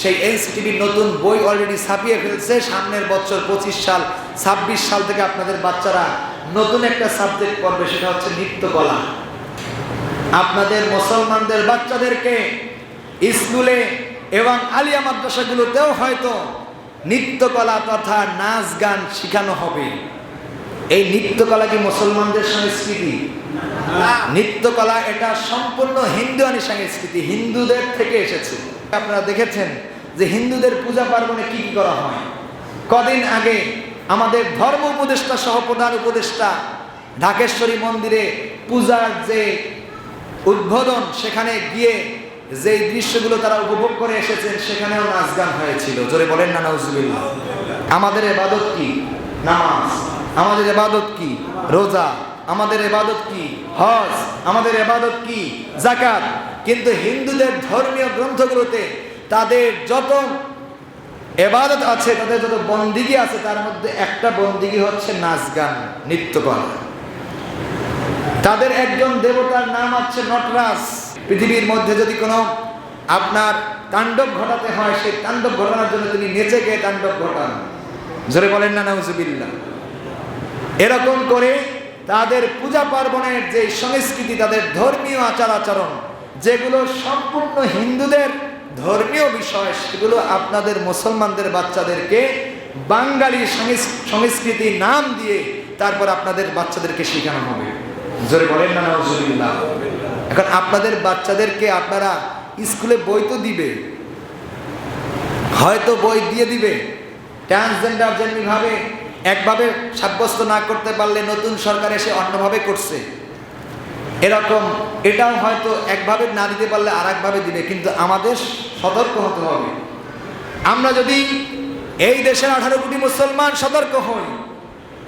সেই এনসিটিভির নতুন বই অলরেডি ছাপিয়ে ফেলছে। সামনের বছর পঁচিশ সাল, ছাব্বিশ সাল থেকে আপনাদের বাচ্চারা নতুন একটা সাবজেক্ট পড়বে, সেটা হচ্ছে নৃত্যকলা। আপনাদের মুসলমানদের বাচ্চাদেরকে স্কুলে এবং আলিয়া মাদ্রাসাগুলোতেও হয়তো নৃত্যকলা তথা নাচ গান শেখানো হবে। এই নৃত্যকলা কি মুসলমানদের সংস্কৃতি? নৃত্যকলা এটা সম্পূর্ণ হিন্দুয়ানি সংস্কৃতি, হিন্দুদের থেকে এসেছে। আপনারা দেখেছেন যে হিন্দুদের পূজা পার্বণে কি কি করা হয়? কদিন আগে আমাদের ধর্ম উপদেষ্টা সহ প্রধান উপদেষ্টা ঢাকেশ্বরী মন্দিরে পূজার যে উদ্বোধন, সেখানে গিয়ে যে দৃশ্যগুলো তারা উপভোগ করে এসেছেন, সেখানেও নাচ গান হয়েছিল। জোরে বলেন না, নাউজুবিল্লাহ। আমাদের এবাদত কি? নামাজ। আমাদের এবাদত কি? রোজা। আমাদের এবাদত কি? হজ। আমাদের এবাদত কি? জাকাত কিন্তু হিন্দুদের ধর্মীয় গ্রন্থগুলোতে তাদের যত এবাদত আছে, তাদের যত বন্দিগি আছে, তার মধ্যে একটা বন্দিগি হচ্ছে নাচ গান নৃত্য করা তাদের একজন দেবতার নাম হচ্ছে নটরাজ। পৃথিবীর মধ্যে যদি কোনো আপনার তাণ্ডব ঘটাতে হয়, সেই তাণ্ডব ঘটানোর জন্য তিনি নেচে গিয়ে তাণ্ডব ঘটান। জোরে বলেন না, নাউজুবিল্লাহ। এরকম করে তাদের পূজা পার্বণের যে সংস্কৃতি, তাদের ধর্মীয় আচার আচরণ, যেগুলো সম্পূর্ণ হিন্দুদের ধর্মীয় বিষয়, সেগুলো আপনাদের মুসলমানদের বাচ্চাদেরকে বাঙালি সংস- সংস্কৃতি নাম দিয়ে তারপর আপনাদের বাচ্চাদেরকে শেখানো হবে। জোরে বলেন না, নাউজুবিল্লাহ। এখন আপনাদের বাচ্চাদেরকে আপনারা স্কুলে বই তো দিবে, হয়তো বই দিয়ে দিবে ট্রান্সজেন্ডার যেমনিভাবে একভাবে সাব্যস্ত না করতে পারলে নতুন সরকার এসে অন্যভাবে করছে। এরকম, এটাও হয়তো একভাবে না দিতে পারলে আর একভাবে দিবে, কিন্তু আমাদের সতর্ক হতে হবে। আমরা যদি এই দেশের আঠারো কোটি মুসলমান সতর্ক হই,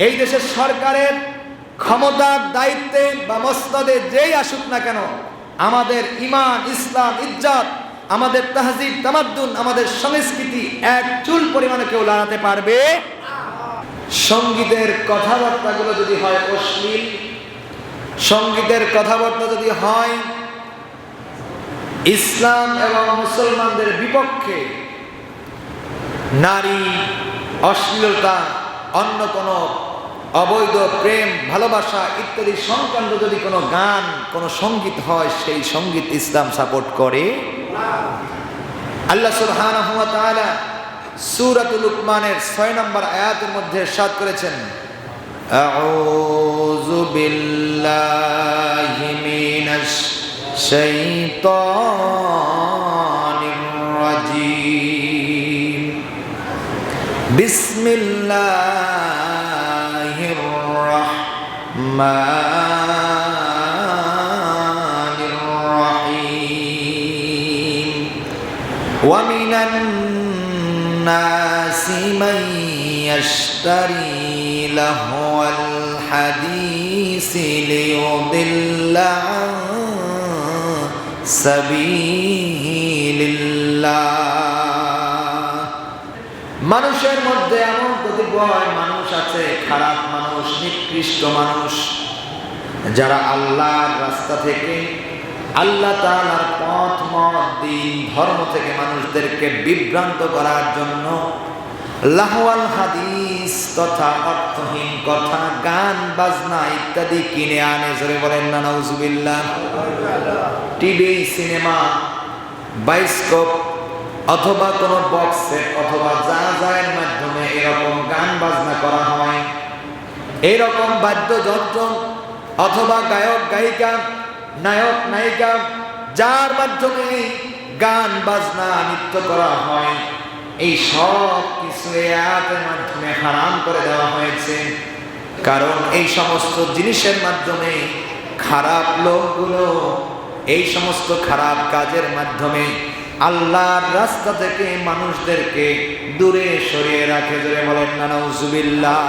এই দেশের সরকারের ক্ষমতার দায়িত্বে বা মস্তদে যেই আসুক না কেন, আমাদের ইমান, ইসলাম, ইজ্জাত, আমাদের তাহজিব, তামাদ্দুন, আমাদের সংস্কৃতি এক চুল পরিমাণে কেউ লাগাতে পারবে? সঙ্গীতের কথাবার্তাগুলো যদি হয় অশ্লীল সঙ্গীতের কথাবার্তা যদি হয়, ইসলাম এবং মুসলমানদের বিপক্ষে নারী অশ্লীলতা, অন্য কোনো অবৈধ প্রেম, ভালোবাসা ইত্যাদি সংক্রান্ত যদি কোনো গান, কোনো সংগীত হয়, সেই সংগীত ইসলাম সাপোর্ট করে। আল্লাহ তাআলা সূরাতুল লুকমানের 6 নম্বর আয়াতের মধ্যে ইরশাদ করেছেন أعوذ بالله من الشيطان الرجيم بسم الله الرحمن الرحيم ومن الناس من يشتري له الحديث ليضل عن سبيل الله মানুষের মধ্যে এমন কতিপয় মানুষ আছে খারাপ মানুষ নিকৃষ্ট মানুষ যারা আল্লাহর রাস্তা থেকে আল্লাহ তাআলার পথ মত দিন ধর্ম থেকে মানুষদেরকে বিভ্রান্ত করার জন্য লাহওয়াল হাদিস, তথা অর্থহীন কথা, গান, বাজনা ইত্যাদি কিনে আনে, জোরে বলেন না, নাউজুবিল্লাহ। টিভি, সিনেমা, বাইস্কোপ, অথবা কোনো বক্সে অথবা যা যায়ের মাধ্যমে এরকম গান, বাজনা করা হয়। এরকম বাদ্যযন্ত্র অথবা গায়ক, গায়িকা, নায়ক, নায়িকা, যার মাধ্যমে গান, বাজনা, নৃত্য করা হয়। এই সব কিছু আয়াতের মাধ্যমে হারাম করে দেওয়া হয়েছে। কারণ এই সমস্ত জিনিসের মাধ্যমে খারাপ লোকগুলো, এই সমস্ত খারাপ কাজের মাধ্যমে আল্লাহর রাস্তা থেকে মানুষদেরকে দূরে সরিয়ে রাখে। জোরে বলেন না, নাউজুবিল্লাহ।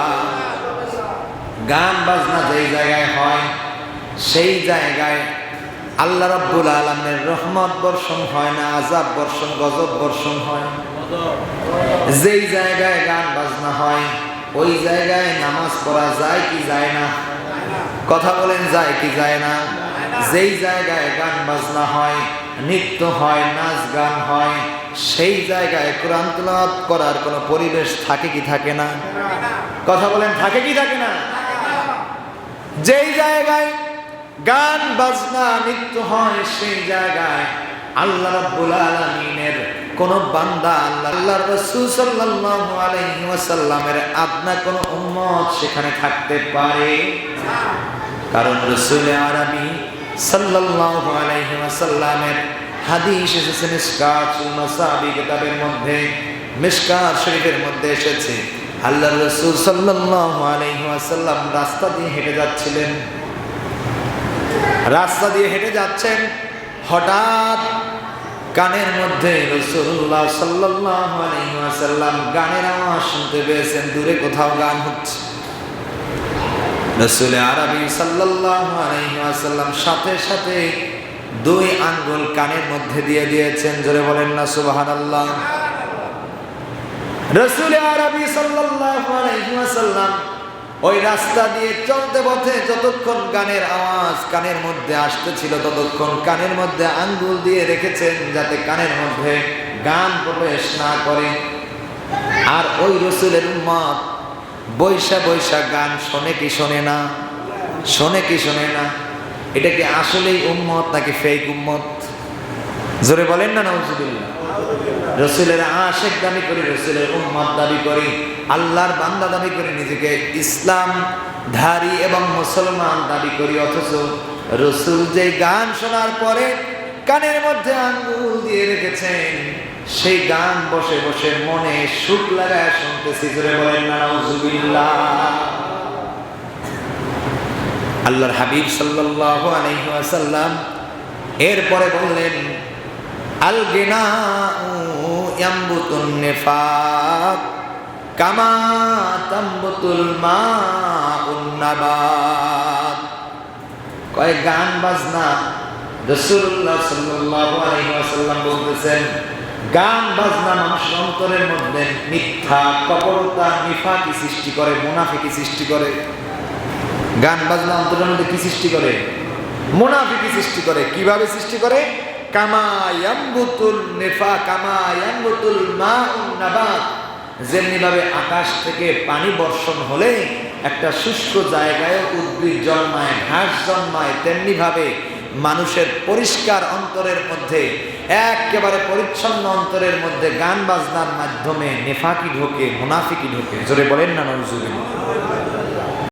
গান বাজনা যেই জায়গায় হয়, সেই জায়গায় আল্লাহ রাব্বুল আলমের রহমত বর্ষণ হয় না আজাব বর্ষণ, গজব বর্ষণ হয়। যেই জায়গায় গান বাজনা হয়, ওই জায়গায় নামাজ পড়া যায় কি যায় না? কথা বলেন, যায় কি যায় না? যেই জায়গায় গান বাজনা হয়, নৃত্য হয়, নাচ গান হয়, সেই জায়গায় কোরআন তেলাওয়াত করার কোনো পরিবেশ থাকে কি থাকে না? কথা বলেন, থাকে কি থাকে না? যেই জায়গায় গান, বাজনা, নৃত্য হয় সেই জায়গায়। আল্লাহ রাব্বুল আলামিনের কোন বান্দা, আল্লাহ আল্লাহর রাসূল সাল্লাল্লাহু আলাইহি ওয়াসাল্লামের আপনা কোন উম্মত সেখানে থাকতে পারে? কারণ রাসূল আরবি সাল্লাল্লাহু আলাইহি ওয়াসাল্লামের হাদিস এসেছে মিশকাত মাসাবি কিতাবের মধ্যে মিশকাত শরীফের মধ্যে এসেছে। আল্লাহ রাসূল সাল্লাল্লাহু আলাইহি ওয়াসাল্লাম রাস্তা দিয়ে হেঁটে যাচ্ছিলেন। রাস্তা দিয়ে হেঁটে যাচ্ছেন, হঠাৎ কানের মধ্যে রসুল্লাহ ওয়াসাল্লাম গানের আওয়াজ শুনতে পেয়েছেন, দূরে কোথাও গান হচ্ছে। রসুল আরবি আলাইহি সাথে সাথে দুই আঙ্গুল কানের মধ্যে দিয়ে দিয়েছেন, জোরে বলেন না, সুবহানাল্লাহ। রসুল আরবি ওয়াসাল্লাম ওই রাস্তা দিয়ে চলতে পথে যতক্ষণ গানের আওয়াজ কানের মধ্যে আসতেছিল, ততক্ষণ কানের মধ্যে আঙ্গুল দিয়ে রেখেছেন যাতে কানের মধ্যে গান প্রবেশ না করে। আর ওই রসুলের উম্মত বৈশা বৈশা গান শোনে কি শোনে না? শোনে কি শোনে না? এটা কি আসলেই উম্মত নাকি ফেক উম্মত? জোরে বলেন না রসুলের আশেক দাবি করি, রসুলের উম্মত দাবি করি, আল্লাহর বান্দা দাবি করি, নিজেকে ইসলাম ধারী এবং মুসলমান দাবি করি, অথচ রসুল যে গান শোনার পরে কানের মধ্যে আঙ্গুল দিয়ে রেখেছেন, সেই গান বসে বসে মনে সুখ লাগায় শুনতেছি, জোরে বলেন না নজুবিল্লাহ আল্লাহর হাবিব সাল্লাল্লাহু আলাইহি ওয়াসাল্লাম এরপরে বললেন কামা নাবাত। কয় গান, বাজনা। বলতেছেন, গান, বাজনা মানুষের অন্তরের মধ্যে মিথ্যা কপটতা নিফাকি সৃষ্টি করে, মুনাফিকি সৃষ্টি করে। গান, বাজনা অন্তরের মধ্যে কি সৃষ্টি করে? মুনাফিকি সৃষ্টি করে। কীভাবে সৃষ্টি করে? কামায়াম্বুতুল নেফা, কামায়াম্বুতুল মাউন নাবাত। যেমনি ভাবে আকাশ থেকে পানি বর্ষণ হলে একটা শুষ্ক জায়গায় উদ্ভিদ জন্মায়, ঘাস জন্মায়, তেমনি ভাবে মানুষের পরিষ্কার অন্তরের মধ্যে, একেবারে পরিচ্ছন্ন অন্তরের মধ্যে গান বাজনার মাধ্যমে নেফাকি ঢোকে, মুনাফিকি ঢোকে। জোরে বলেন না, নজরুল